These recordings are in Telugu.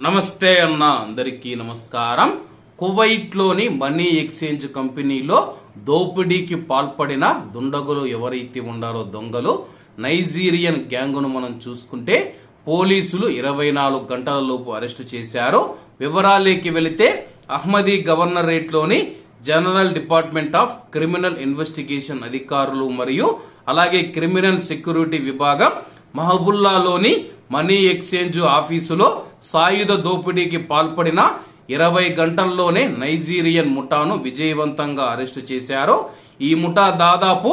నమస్తే అన్న అందరికీ నమస్కారం. కువైట్లోని మనీ ఎక్స్చేంజ్ కంపెనీలో దోపిడీకి పాల్పడిన దుండగులు ఎవరైతే ఉండారో దొంగలు నైజీరియన్ గ్యాంగును మనం చూసుకుంటే పోలీసులు ఇరవై నాలుగు గంటల లోపు అరెస్టు చేశారు. వివరాలేకి వెళితే Ahmadi గవర్నరేట్లోని general department of criminal investigation అధికారులు మరియు అలాగే క్రిమినల్ సెక్యూరిటీ విభాగం మహబుల్లాలోని మనీ ఎక్స్చేంజ్ ఆఫీసులో సాయుధ దోపిడీకి పాల్పడిన ఇరవై గంటల్లోనే నైజీరియన్ ముఠాను విజయవంతంగా అరెస్టు చేశారు. ఈ ముఠా దాదాపు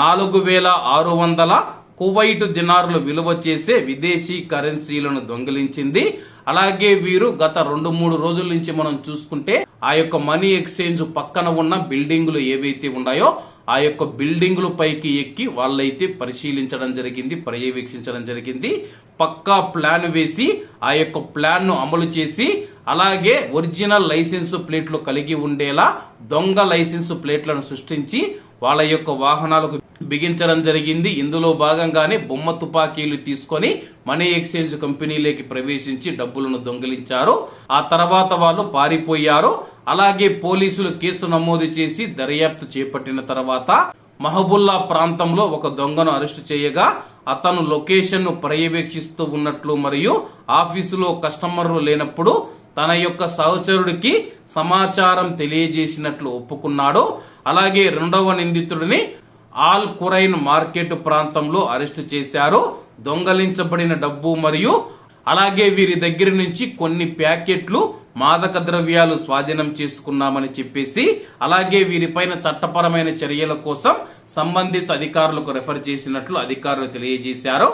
నాలుగు వేల ఆరు వందల కువైట్ దినారులు విలువ చేసే విదేశీ కరెన్సీలను దొంగిలించింది. అలాగే వీరు గత రెండు మూడు రోజుల నుంచి మనం చూసుకుంటే ఆ యొక్క మనీ ఎక్స్చేంజ్ పక్కన ఉన్న బిల్డింగులు ఏవైతే ఉన్నాయో ఆ యొక్క బిల్డింగులు పైకి ఎక్కి వాళ్ళైతే పరిశీలించడం జరిగింది పర్యవేక్షించడం జరిగింది. పక్కా ప్లాన్ వేసి ఆ యొక్క ప్లాన్ను అమలు చేసి అలాగే ఒరిజినల్ లైసెన్స్ ప్లేట్లు కలిగి ఉండేలా దొంగ లైసెన్స్ ప్లేట్లను సృష్టించి వాళ్ళ యొక్క వాహనాలకు బిగించడం జరిగింది. ఇందులో భాగంగానే బొమ్మ తుపాకీలు తీసుకొని మనీ ఎక్స్చేంజ్ కంపెనీలోకి ప్రవేశించి డబ్బులను దొంగిలించారు. ఆ తర్వాత వాళ్ళు పారిపోయారు. అలాగే పోలీసులు కేసు నమోదు చేసి దర్యాప్తు చేపట్టిన తర్వాత మహబుల్లా ప్రాంతంలో ఒక దొంగను అరెస్టు చేయగా అతను లొకేషన్ను పర్యవేక్షిస్తూ ఉన్నట్లు మరియు ఆఫీసులో కస్టమర్లు లేనప్పుడు తన యొక్క సహచరుడికి సమాచారం తెలియజేసినట్లు ఒప్పుకున్నాడు. అలాగే రెండవ నిందితుడిని ఆల్ కురైన్ మార్కెట్ ప్రాంతంలో అరెస్టు చేశారు. దొంగలించబడిన డబ్బు మరియు అలాగే వీరి దగ్గర నుంచి కొన్ని ప్యాకెట్లు మాదక ద్రవ్యాలు స్వాధీనం చేసుకున్నామని చెప్పేసి అలాగే వీరిపైన చట్టపరమైన చర్యల కోసం సంబంధిత అధికారులకు రెఫర్ చేసినట్లు అధికారులు తెలియజేశారు.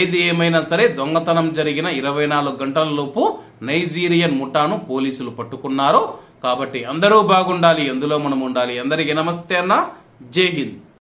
ఏది ఏమైనా సరే దొంగతనం జరిగిన ఇరవై నాలుగు గంటలలోపు నైజీరియన్ ముఠాను పోలీసులు పట్టుకున్నారు. కాబట్టి అందరూ బాగుండాలి ఎందులో మనం ఉండాలి. అందరికీ నమస్తే అన్న. జై హింద్.